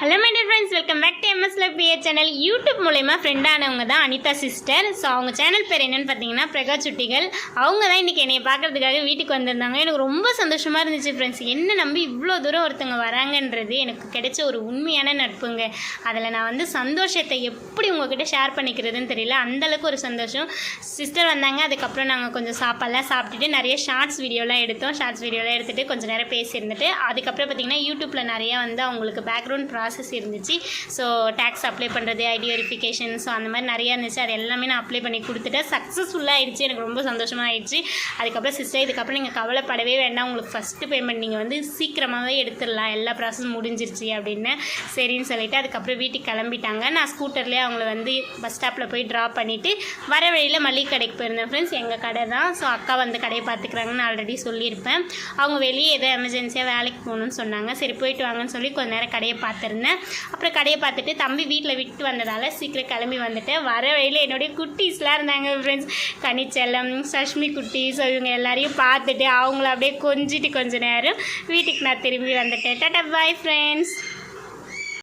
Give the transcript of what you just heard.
Hello, friends welcome back to MS BA channel YouTube மூலயமா ஃப்ரெண்டானவங்க தான் அனிதா சிஸ்டர் ஸோ அவங்க சேனல் பேர் என்னென்னு பார்த்தீங்கன்னா பிரகாஷ் சுட்டிகள். அவங்க தான் இன்றைக்கி என்னை பார்க்கறதுக்காக வீட்டுக்கு வந்திருந்தாங்க. எனக்கு ரொம்ப சந்தோஷமாக இருந்துச்சு ஃப்ரெண்ட்ஸ் என்ன நம்பி இவ்வளோ தூரம் ஒருத்தவங்க வராங்கன்றது எனக்கு கிடைச்ச ஒரு உண்மையான நட்புங்க. அதில் நான் வந்து சந்தோஷத்தை எப்படி உங்ககிட்ட ஷேர் பண்ணிக்கிறதுன்னு தெரியல. அந்தளவுக்கு ஒரு சந்தோஷம். சிஸ்டர் வந்தாங்க அதுக்கப்புறம் நாங்கள் கொஞ்சம் சாப்பாடுலாம் சாப்பிட்டுட்டு நிறைய ஷார்ட்ஸ் வீடியோலாம் எடுத்தோம். ஷார்ட்ஸ் வீடியோலாம் எடுத்துகிட்டு கொஞ்சம் நேரம் பேசியிருந்துட்டு அதுக்கப்புறம் பார்த்திங்கன்னா யூடியூப்பில் நிறையா வந்து அவங்களுக்கு பேக்ரவுண்ட் ப்ராசஸ் இருந்துச்சு. ஸோ டேக்ஸ் அப்ளை பண்ணுறது ஐடி வெரிஃபிகேஷன் ஸோ அந்த மாதிரி நிறையா இருந்துச்சு. அது எல்லாமே நான் அப்ளை பண்ணி கொடுத்துட்டேன். சக்ஸஸ்ஃபுல்லாக ஆயிடுச்சு. எனக்கு ரொம்ப சந்தோஷமாக ஆயிடுச்சு. அதுக்கப்புறம் சிஸ்டர் இதுக்கப்புறம் நீங்கள் கவலைப்படவே வேண்டாம். உங்களுக்கு ஃபஸ்ட்டு பேமெண்ட் நீங்கள் வந்து சீக்கிரமாகவே எடுத்துடலாம். எல்லா ப்ராசஸ் முடிஞ்சிருச்சு அப்படின்னு சரின்னு சொல்லிவிட்டு அதுக்கப்புறம் வீட்டுக்கு கிளம்பிட்டாங்க. நான் ஸ்கூட்டர்லேயே அவங்கள வந்து பஸ் ஸ்டாப்பில் போய் ட்ராப் பண்ணிவிட்டு வர வழியில் மளிகை கடைக்கு போயிருந்தேன் ஃப்ரெண்ட்ஸ் எங்கள் கடை தான். ஸோ அக்கா வந்து கடையை பார்த்துக்கிறாங்கன்னு ஆல்ரெடி சொல்லியிருப்பேன். அவங்க வெளியே ஏதோ எமர்ஜென்சியாக வேலைக்கு போகணும்னு சொன்னாங்க. சரி போயிட்டு வாங்கன்னு சொல்லி கொஞ்ச நேரம் கடையை பார்த்துருந்தேன். அப்புறம் கடையை பார்த்துட்டு தம்பி வீட்டில் விட்டு வந்ததால் சீக்கிரம் கிளம்பி வந்துட்டேன் வர வழியில் என்னுடைய குட்டீஸ்லாம் இருந்தாங்க ஃப்ரெண்ட்ஸ் கனிச்செல்லம் சஷ்மி குட்டி ஸோ இவங்க எல்லாரையும் பார்த்துட்டு அவங்கள அப்படியே கொஞ்சிட்டு கொஞ்ச நேரம் வீட்டுக்கு நான் திரும்பி வந்துட்டேன். Tata bye friends